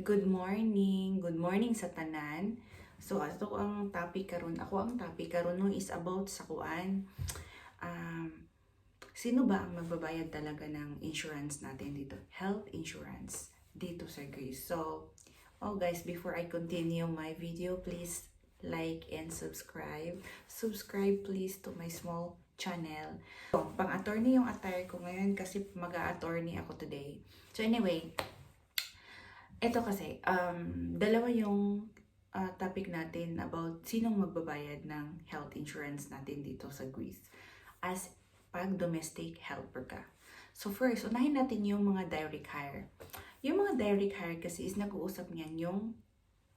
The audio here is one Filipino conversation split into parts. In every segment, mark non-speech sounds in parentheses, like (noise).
Good morning. Good morning sa tanan. So ato ang topic karon. Ako ang topic karon no is about sa kuan. Um, sino ba ang magbabayad talaga ng insurance natin dito? Health insurance dito sa Greece. So, oh guys, before I continue my video, please like and subscribe. Subscribe please to my small channel. So, pang-attorney yung attire ko ngayon kasi mag-a-attorney ako today. So anyway, ito kasi, um, dalawa yung ah, topic natin about sinong magbabayad ng health insurance natin dito sa Greece as pag domestic helper ka. So first, unahin natin yung mga direct hire. Yung mga direct hire kasi is nag-uusap niyan yung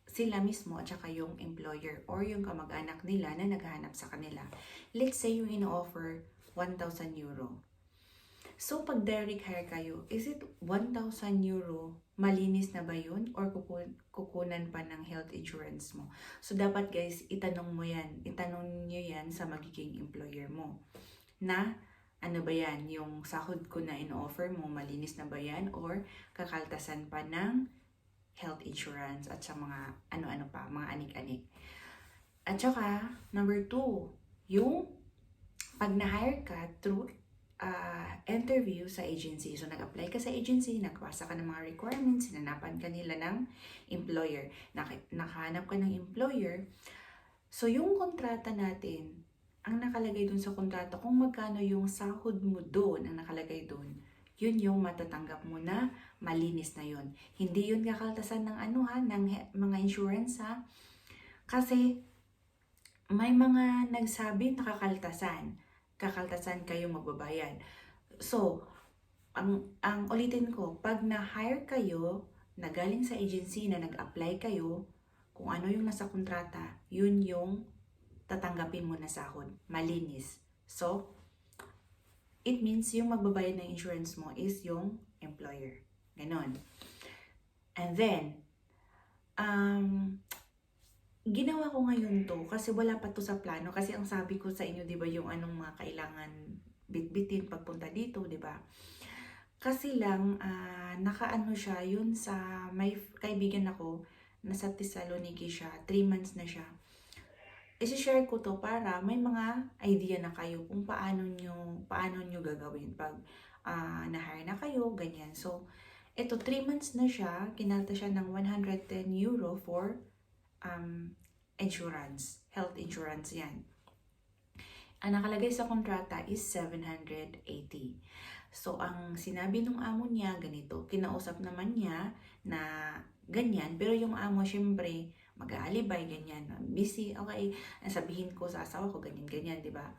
sila mismo at saka yung employer or yung kamag-anak nila na naghahanap sa kanila. Let's say yung ino-offer 1,000 euro. So, pag direct hire kayo, is it 1,000 euro malinis na ba yun or kuku- kukunan pa ng health insurance mo? So, dapat guys, itanong mo yan. Itanong nyo yan sa magiging employer mo. Na, ano ba yan? Yung sahod ko na in-offer mo, malinis na ba yan? Or kakaltasan pa ng health insurance at sa mga ano-ano pa, mga anik-anik. At saka, number two, yung pag na-hire ka through uh, interview sa agency. So, nag-apply ka sa agency, nagpasa ka ng mga requirements, sinanapan ka nila ng employer. Nak- nakahanap ka ng employer. So, yung kontrata natin, ang nakalagay dun sa kontrata, kung magkano yung sahod mo doon, ang nakalagay doon, yun yung matatanggap mo na malinis na yun. Hindi yun kakaltasan ng ano ha, ng mga insurance ha. Kasi, may mga nagsabi nakakaltasan kakaltasan kayo magbabayad. So, ang, ang ulitin ko, pag na-hire kayo, na galing sa agency na nag-apply kayo, kung ano yung nasa kontrata, yun yung tatanggapin mo na sahod. Malinis. So, it means yung magbabayad ng insurance mo is yung employer. Ganon. And then, um, ginawa ko ngayon to kasi wala pa to sa plano. Kasi ang sabi ko sa inyo 'di ba yung anong mga kailangan bitbitin pagpunta dito 'di ba? Kasi lang ah, nakaano siya yun sa may kaibigan ako nasa Thessaloniki siya 3 months na siya. I-share ko to para may mga idea na kayo kung paano nyo paano nyo gagawin pag ah, na-hire na kayo ganyan. So ito 3 months na siya kinalta siya ng 110 euro for um, insurance, health insurance yan. Ang nakalagay sa kontrata is 780. So, ang sinabi nung amo niya, ganito, kinausap naman niya na ganyan, pero yung amo, syempre, mag-aalibay, ganyan, busy, okay, sabihin ko sa asawa ko, ganyan, ganyan, di ba?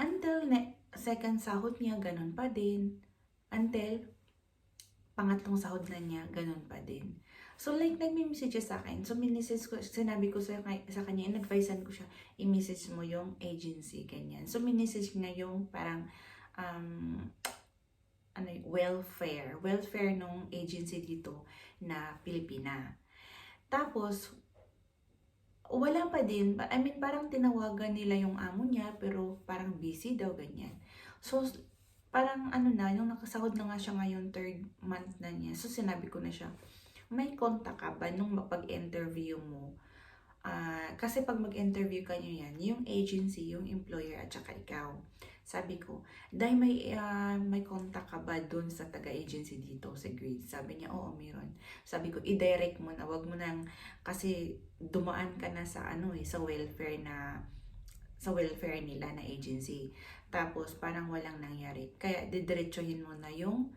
Until ne- second sahod niya, ganun pa din. Until pangatlong sahod na niya, ganun pa din. So like nagme-message siya sa akin. So message ko, sinabi ko sa, sa kanya, in-advisean ko siya, i-message mo yung agency, ganyan. So message niya yung parang, um, ano, welfare. Welfare nung agency dito na Pilipina. Tapos, wala pa din. I mean, parang tinawagan nila yung amo niya, pero parang busy daw, ganyan. So, parang ano na, yung nakasahod na nga siya ngayon, third month na niya. So, sinabi ko na siya, may contact ka ba nung mapag-interview mo? Ah, kasi pag mag-interview ka nyo yan, yung agency, yung employer, at saka ikaw. Sabi ko, dahil may, ah, may contact ka ba dun sa taga-agency dito sa grade? Sabi niya, oo, meron. Sabi ko, i-direct mo na, wag mo nang, kasi dumaan ka na sa ano eh, sa welfare na, sa welfare nila na agency. Tapos, parang walang nangyari. Kaya, didiretsuhin mo na yung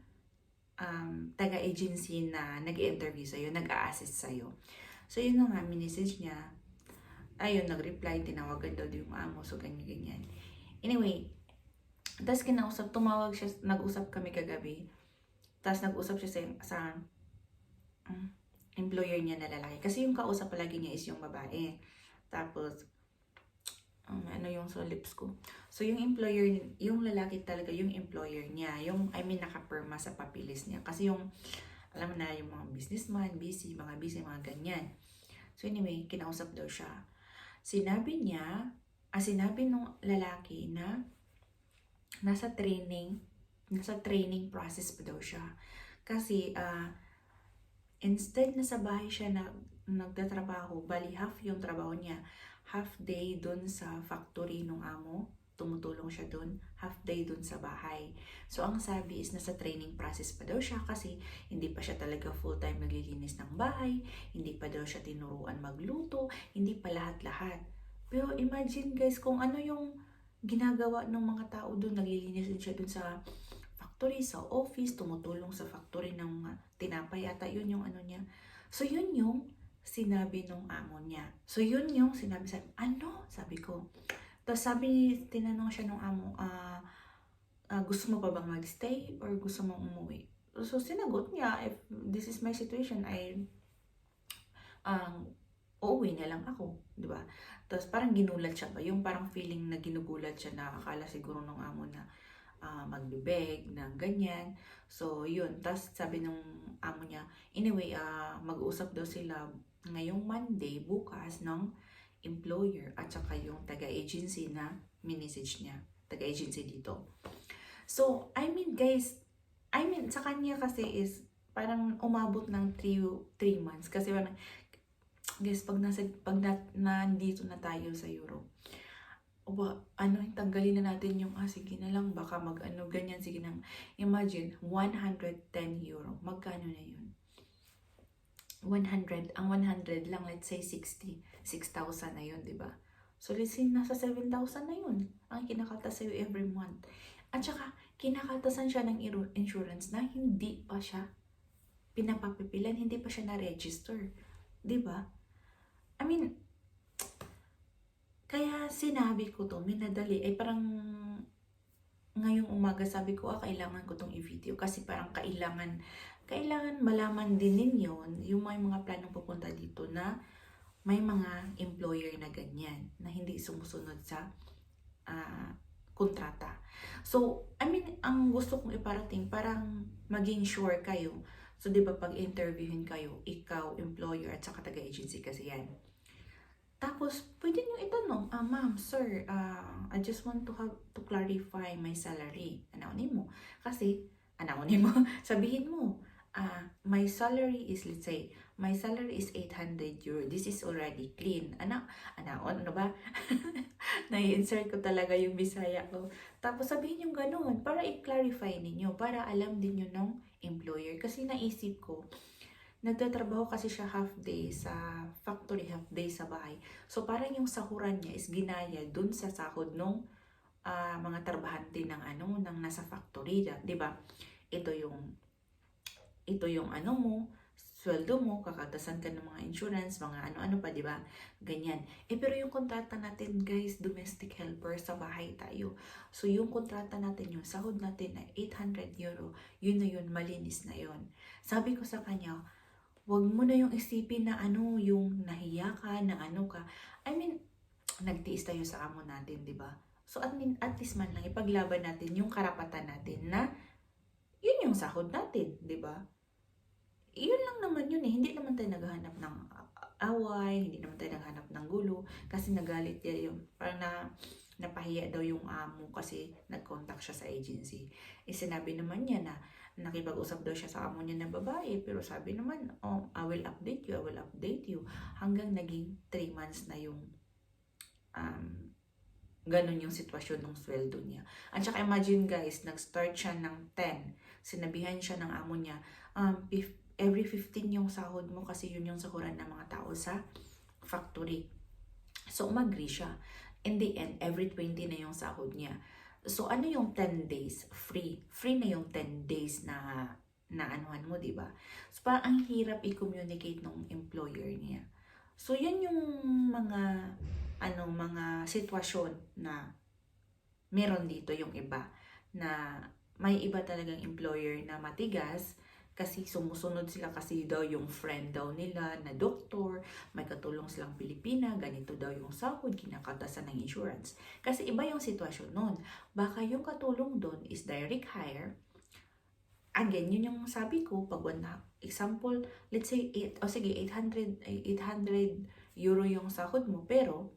um, taga-agency na nag-interview sa'yo, nag-a-assist sa'yo. So, yun nga, minisage niya. Ayun, nag-reply, tinawagan daw yung amo, so ganyan-ganyan. Anyway, tapos kinausap, tumawag siya, nag-usap kami kagabi. Tapos nag-usap siya sa, sa um, employer niya na lalaki. Kasi yung kausap palagi niya is yung babae. Tapos, um, ano yung sa lips ko. So, yung employer, yung lalaki talaga, yung employer niya, yung, I mean, nakapirma sa papilis niya. Kasi yung, alam mo na, yung mga businessman, busy, mga busy, mga ganyan. So, anyway, kinausap daw siya. Sinabi niya, ah, sinabi nung lalaki na nasa training, nasa training process pa daw siya. Kasi, ah, instead na sa bahay siya na nagtatrabaho, bali half yung trabaho niya, half day dun sa factory ng amo, tumutulong siya dun, half day dun sa bahay. So, ang sabi is nasa training process pa daw siya kasi hindi pa siya talaga full-time naglilinis ng bahay, hindi pa daw siya tinuruan magluto, hindi pa lahat-lahat. Pero imagine guys kung ano yung ginagawa ng mga tao dun, naglilinis din siya dun sa factory, sa office, tumutulong sa factory ng tinapay yata, yun yung ano niya. So, yun yung sinabi nung amo niya. So, yun yung sinabi sa ano? Sabi ko. Tapos sabi, tinanong siya nung amo, ah, ah, gusto mo pa bang magstay or gusto mong umuwi? So, sinagot niya, if this is my situation, I, um, uuwi na lang ako, di ba? Tapos parang ginulat siya ba? Yung parang feeling na ginugulat siya na akala siguro nung amo na ah, magbibeg, na ganyan. So, yun. Tapos sabi nung amo niya, anyway, ah, mag-uusap daw sila ngayong Monday, bukas, ng employer at saka yung taga-agency na minessage niya. Taga-agency dito. So, I mean guys, I mean, sa kanya kasi is parang umabot ng 3 months. Kasi parang, guys, pag, nasa, pag na, nandito na tayo sa Europe, ba, ano, tanggalin na natin yung, ah, sige na lang, baka mag, ano, ganyan, sige na. Imagine, 110 euro. Magkano na yun? 100, ang 100 lang, let's say 60, 6,000 na yun, di ba? So, let's say, nasa 7,000 na yun, ang kinakaltas sa'yo every month. At saka, kinakaltasan siya ng insurance na hindi pa siya pinapapipilan, hindi pa siya na-register. Ba? I mean, kaya sinabi ko to, minadali, ay parang ngayong umaga sabi ko, ah, kailangan ko tong i-video kasi parang kailangan, kailangan malaman din ninyo yung may mga planong pupunta dito na may mga employer na ganyan, na hindi sumusunod sa ah, kontrata. So, I mean, ang gusto kong iparating, parang maging sure kayo. So, di ba pag interviewin kayo, ikaw, employer, at saka taga-agency kasi yan. Tapos, pwede nyo itanong, ah, ma'am, sir, ah, I just want to have to clarify my salary. Anaunin mo. Kasi, anaunin mo, (laughs) sabihin mo, ah, my salary is, let's say, my salary is 800 euro. This is already clean. Ana, anaon, ano ba? (laughs) Nai-insert ko talaga yung bisaya ko. Tapos sabihin yung ganun, para i-clarify ninyo, para alam din yun ng employer. Kasi naisip ko, nagtatrabaho kasi siya half day sa factory, half day sa bahay. So parang yung sahuran niya is ginaya dun sa sahod nung ah, mga trabahante ng ano, ng nasa factory, 'di ba? Ito yung ito yung ano mo, sweldo mo, kakatasan ka ng mga insurance, mga ano-ano pa, di ba? Ganyan. Eh, pero yung kontrata natin, guys, domestic helper sa bahay tayo. So, yung kontrata natin, yung sahod natin na 800 euro, yun na yun, malinis na yun. Sabi ko sa kanya, wag mo na yung isipin na ano, yung nahiya ka, na ano ka. I mean, nagtiis tayo sa amo natin, di ba? So, at, min- at least man lang, ipaglaban natin yung karapatan natin na yun yung sahod natin, di ba? Yun lang naman yun eh. Hindi naman tayo naghahanap ng away, hindi naman tayo naghahanap ng gulo, kasi nagalit niya yung, parang na, napahiya daw yung amo kasi nag-contact siya sa agency. Eh, sinabi naman niya na nakipag-usap daw siya sa amo niya na babae, pero sabi naman, oh, I will update you, I will update you. Hanggang naging 3 months na yung um, ganun yung sitwasyon ng sweldo niya. At saka imagine guys, nag-start siya ng 10. Sinabihan siya ng amo niya, um, if, every 15 yung sahod mo kasi yun yung sahuran ng mga tao sa factory. So, umagri siya. In the end, every 20 na yung sahod niya. So, ano yung 10 days? Free. Free na yung 10 days na na anuhan mo, di ba? So, parang ang hirap i-communicate ng employer niya. So, yun yung mga ano, mga sitwasyon na meron dito yung iba na may iba talagang employer na matigas kasi sumusunod sila kasi daw yung friend daw nila na doktor, may katulong silang Pilipina, ganito daw yung sahod, kinakatasan ng insurance. Kasi iba yung sitwasyon nun. Baka yung katulong doon is direct hire. Again, yun yung sabi ko, pag one, example, let's say, eight, o sige, 800, eh, 800 euro yung sahod mo, pero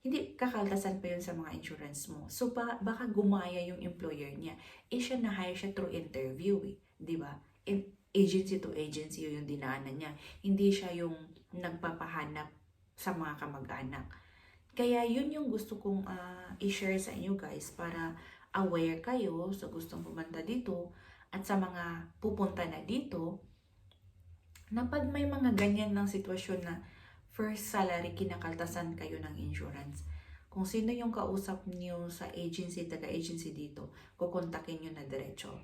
hindi kakaltasan pa yun sa mga insurance mo. So, ba, baka gumaya yung employer niya. Eh, siya na-hire siya through interview eh. Ba? Agency to agency yung dinaanan niya. Hindi siya yung nagpapahanap sa mga kamag-anak. Kaya yun yung gusto kong ah, i-share sa inyo guys para aware kayo sa gustong pumunta dito at sa mga pupunta na dito na pag may mga ganyan ng sitwasyon na first salary kinakaltasan kayo ng insurance. Kung sino yung kausap niyo sa agency, taga-agency dito, kukontakin nyo na diretso.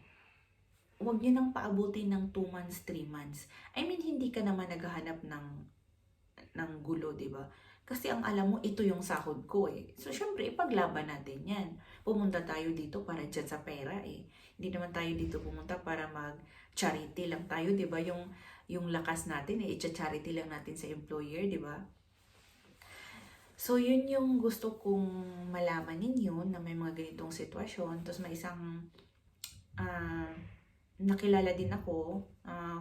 Huwag nyo nang paabutin ng 2 months, 3 months. I mean, hindi ka naman naghahanap ng, ng gulo, di ba? Kasi ang alam mo, ito yung sahod ko eh. So, syempre, ipaglaban natin yan. Pumunta tayo dito para dyan sa pera eh. Hindi naman tayo dito pumunta para mag-charity lang tayo, di ba? Yung, yung lakas natin eh, i-charity lang natin sa employer, di ba? So, yun yung gusto kong malaman ninyo na may mga ganitong sitwasyon. Tapos may isang ah, nakilala din ako. ah,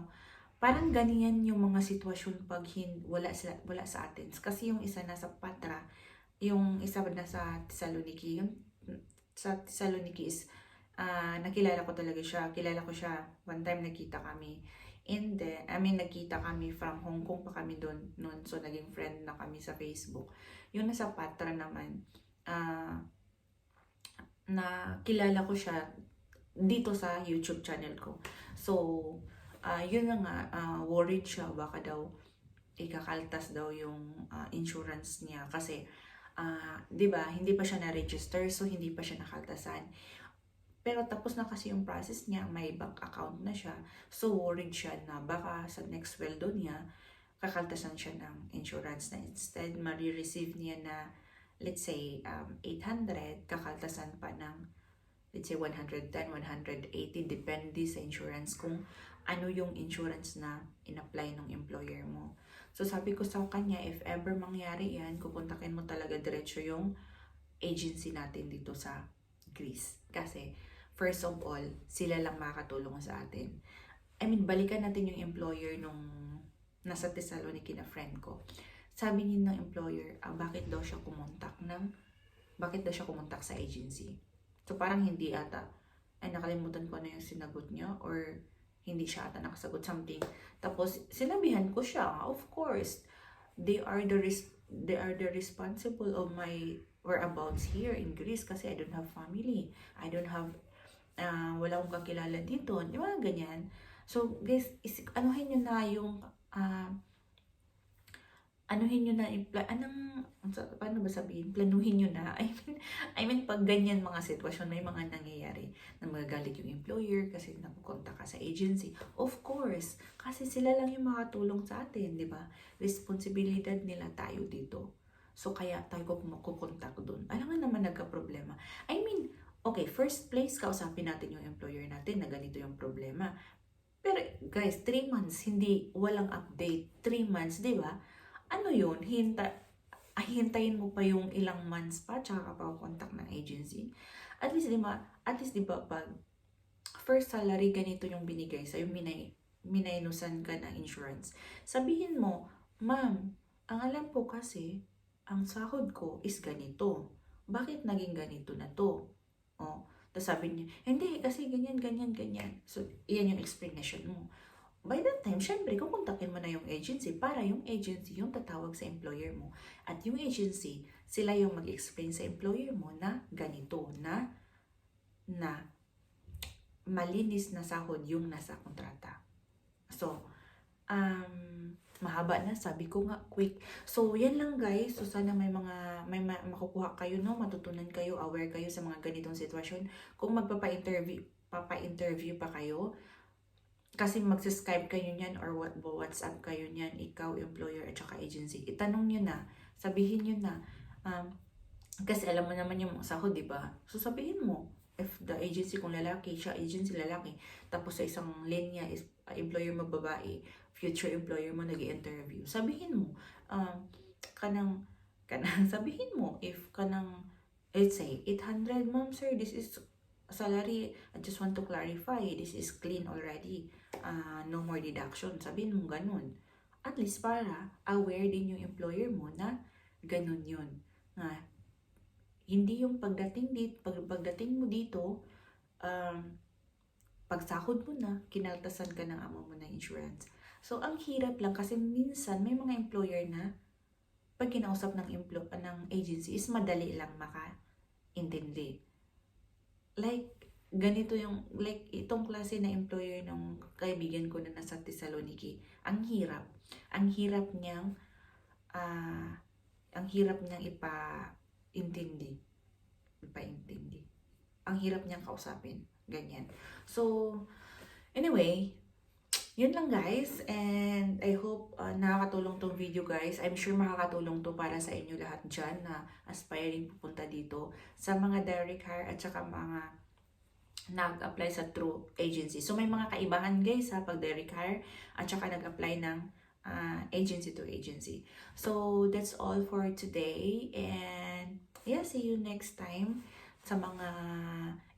parang ganyan yung mga sitwasyon pag hin- wala, sa, wala sa atin. Kasi yung isa nasa Patra, yung isa nasa Thessaloniki, yung sa Thessaloniki is ah, nakilala ko talaga siya. Kilala ko siya. One time nakita kami. And then, I mean, nagkita kami from Hong Kong pa kami doon noon. So, naging friend na kami sa Facebook. Yung nasa Patra naman, ah, na kilala ko siya dito sa YouTube channel ko. So, ah, yun nga, ah, worried siya. Baka daw, ikakaltas daw yung ah, insurance niya. Kasi, ah, di ba, hindi pa siya na-register. So, hindi pa siya nakaltasan. Pero tapos na kasi yung process niya, may bank account na siya. So worried siya na baka sa next sweldo niya, kakaltasan siya ng insurance na instead, marireceive niya na, let's say, um, 800, kakaltasan pa ng, let's say, 110, 180, depende sa insurance kung ano yung insurance na in-apply ng employer mo. So sabi ko sa kanya, if ever mangyari yan, kukontakin mo talaga diretso yung agency natin dito sa Greece. Kasi, first of all, sila lang makakatulong sa atin. I mean, balikan natin yung employer nung nasa Thessaloniki na friend ko. Sabi niya ng employer, ah, bakit daw siya kumontak ng, bakit daw siya kumontak sa agency. So parang hindi ata, ay nakalimutan ko na yung sinagot niya or hindi siya ata nakasagot something. Tapos sinabihan ko siya, of course, they are the res- they are the responsible of my whereabouts here in Greece kasi I don't have family. I don't have ah, wala akong kakilala dito, di ba, ganyan. So, guys, is, anuhin nyo na yung, ah, anuhin nyo na, anong, paano ba sabihin, planuhin nyo na. (laughs) I mean, I mean, pag ganyan mga sitwasyon, may mga nangyayari na magagalit yung employer kasi nakukonta ka sa agency. Of course, kasi sila lang yung makatulong sa atin, di ba? Responsibilidad nila tayo dito. So, kaya tayo ko kukontak doon. Alam nga naman nagka-problema. I mean, okay, first place, kausapin natin yung employer natin na ganito yung problema. Pero guys, 3 months, hindi, walang update. 3 months, di ba? Ano yun? Hinta, ah, hintayin mo pa yung ilang months pa, tsaka ka pa contact ng agency. At least, di ba, at least, di ba, pag first salary, ganito yung binigay sa'yo, minay, minaynusan ka ng insurance. Sabihin mo, ma'am, ang alam ko kasi, ang sahod ko is ganito. Bakit naging ganito na to? Oh, tapos sabi niya, hindi, kasi ganyan, ganyan, ganyan. So, iyan yung explanation mo. By that time, syempre, kukontakin mo na yung agency para yung agency yung tatawag sa employer mo. At yung agency, sila yung mag-explain sa employer mo na ganito, na na malinis na sahod yung nasa kontrata. So, um, mahaba na, sabi ko nga, quick. So, yan lang guys. So, sana may mga, may ma- makukuha kayo, no? Matutunan kayo, aware kayo sa mga ganitong sitwasyon. Kung magpapa-interview, papa-interview pa kayo, kasi magsaskype kayo niyan or what, WhatsApp kayo niyan, ikaw, employer, at saka agency. Itanong nyo na, sabihin nyo na, um, kasi alam mo naman yung sahod, di ba? So, sabihin mo, if the agency kung lalaki, siya agency lalaki, tapos sa isang linya is uh, employer mo babae, future employer mo nag interview sabihin mo, um, kanang, kanang, (laughs) sabihin mo, if kanang, let's say, 800, ma'am, sir, this is salary, I just want to clarify, this is clean already, uh, no more deduction, sabihin mo ganun. At least para aware din yung employer mo na ganun yun. Na, hindi yung pagdating dito, pag, pagdating mo dito, um, pagsahod mo na, kinaltasan ka ng amo mo na insurance. So, ang hirap lang kasi minsan may mga employer na pag kinausap ng, emplo- ng agency is madali lang makaintindi. Like, ganito yung, like, itong klase na employer ng kaibigan ko na nasa Thessaloniki, ang hirap. Ang hirap niyang, ah, ang hirap niyang ipa-intindi. Ipa-intindi. Ang hirap niyang kausapin. Ganyan. So, anyway, yun lang guys. And I hope uh, nakakatulong tong video guys. I'm sure makakatulong to para sa inyo lahat dyan na aspiring pupunta dito sa mga direct hire at saka mga nag-apply sa true agency. So may mga kaibahan guys sa pag direct hire at saka nag-apply ng uh, agency to agency. So that's all for today and yeah, see you next time sa mga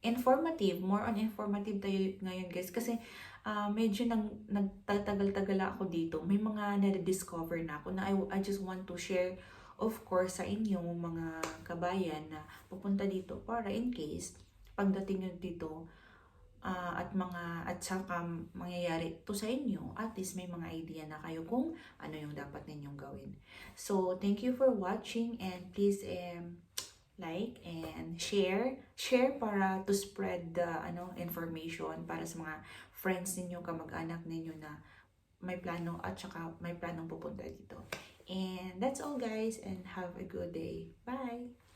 informative, more on informative tayo ngayon guys kasi ah, medyo nang nagtatagal-tagal ako dito. May mga na-discover na ako na I, I just want to share of course sa inyo mga kabayan na pupunta dito para in case pagdating nyo dito ah, at mga at saka mangyayari to sa inyo at least may mga idea na kayo kung ano yung dapat ninyong gawin. So, thank you for watching and please um, like and share. Share para to spread the ano information para sa mga friends ninyo kamag-anak ninyo na may plano at saka may planong pupunta dito. And that's all guys and have a good day. Bye